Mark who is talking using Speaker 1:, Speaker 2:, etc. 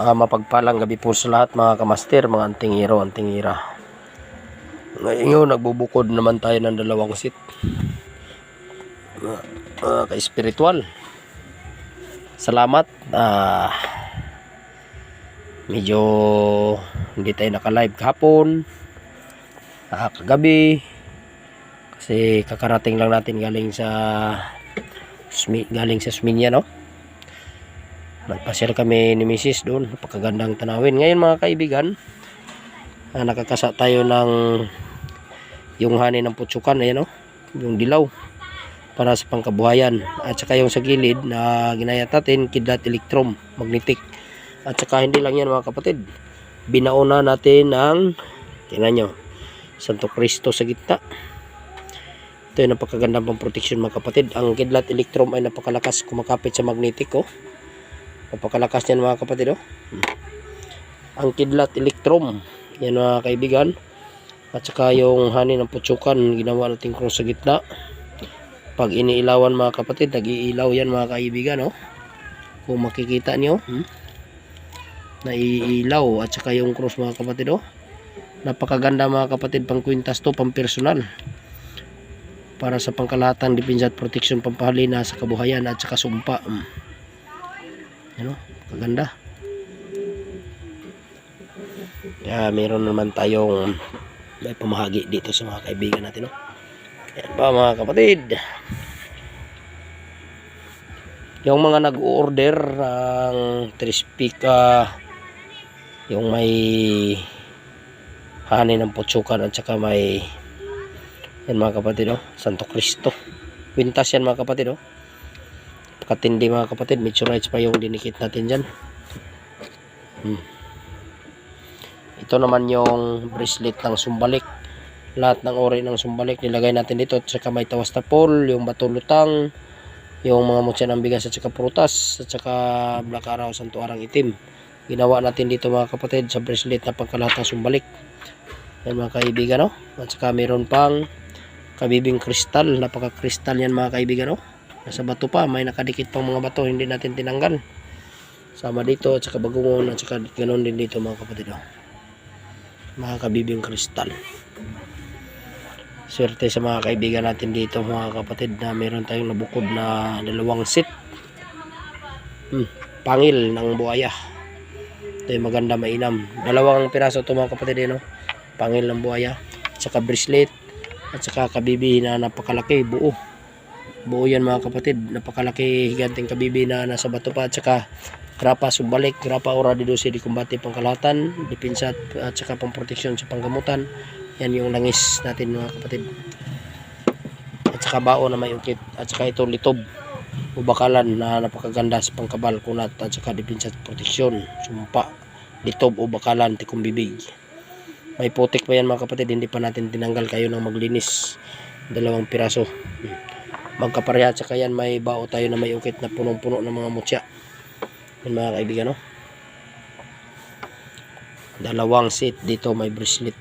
Speaker 1: Ah, mapagpalang gabi po sa lahat mga kamaster, mga antingiro, antingira. Ngayon, nagbubukod naman tayo ng dalawang sit. Uh, uh, ka-spiritual. Salamat. Ah, medyo hindi tayo naka-live kahapon. Ah, kagabi. Kasi kakarating lang natin galing sa galing sa Sminya, no? Nagpasyal kami ni Mrs. doon. Napakagandang tanawin. Ngayon mga kaibigan, ah, nakakasa tayo ng yung hani ng putsukan. Ayan o. Yung dilaw. Para sa pangkabuhayan. At saka yung sa gilid na ginayat natin, kidlat electrum, magnetic. At saka hindi lang yan mga kapatid. Binauna natin ang, tingnan nyo, Santo Cristo sa gitna. Ito yung napakagandang pang protection mga kapatid. Ang kidlat electrum ay napakalakas kumakapit sa magnetic oh. Napakalakas niyan mga kapatid oh. Hmm. Ang kidlat electrum, yan mga kaibigan. At saka yung hani ng putsukan, ginawa natin cross sa gitna. Pag iniilawan mga kapatid, nag-iilaw yan mga kaibigan oh. Kung makikita niyo, hmm? naiilaw at saka yung cross mga kapatid oh. Napakaganda mga kapatid, pang kwintas to, pang personal para sa pangkalahatan depensa at protection pampahalina sa kabuhayan at saka sumpa. Mm. Ano? Kaganda. Kaya meron naman tayong may pamahagi dito sa mga kaibigan natin. No? Ayan ba mga kapatid? Yung mga nag-order ng Trispika yung may hani ng putsukan at saka may yan mga kapatid oh, Santo Cristo. Quintas yan mga kapatid oh. Katindi mga kapatid, meteorites pa yung dinikit natin dyan. Hmm. Ito naman yung bracelet ng sumbalik. Lahat ng ori ng sumbalik nilagay natin dito. At saka may tawas tapol, yung bato lutang, yung mga mutya ng bigas at saka prutas, at saka black araw, santo arang itim. Ginawa natin dito mga kapatid sa bracelet na pagkalahat ng sumbalik. Yan mga kaibigan no. At saka meron pang kabibing kristal napaka kristal yan mga kaibigan oh. Nasa bato pa may nakadikit pang mga bato hindi natin tinanggal. Sama dito at saka bagungon at saka ganoon din dito mga kapatid oh. mga kabibing kristal. Swerte sa mga kaibigan natin dito mga kapatid na meron tayong nabukod na dalawang sit hmm, pangil ng buhaya. Ito yung maganda mainam. Dalawang piraso ito mga kapatid eh, no? pangil ng buhaya at saka bracelet at saka kabibi na napakalaki buo buo yan mga kapatid. Napakalaki higanting kabibi na nasa bato pa at saka grapa sumbalik grapa ora di dosi di kumbati pangkalahatan dipinsa at saka pangproteksyon sa panggamutan. Yan yung langis natin mga kapatid. At saka bao na may ukit at saka ito litob ubakalan na napakaganda sa pangkabal kunat at saka dipinsa at proteksyon sumpa litob ubakalan tikong bibig may putik pa yan mga kapatid, hindi pa natin tinanggal kayo ng maglinis. Dalawang piraso. Magkapareha at saka yan may bao tayo na may ukit na punong-puno ng mga mutya. Yan mga kaibigan no. Dalawang set dito may bracelet.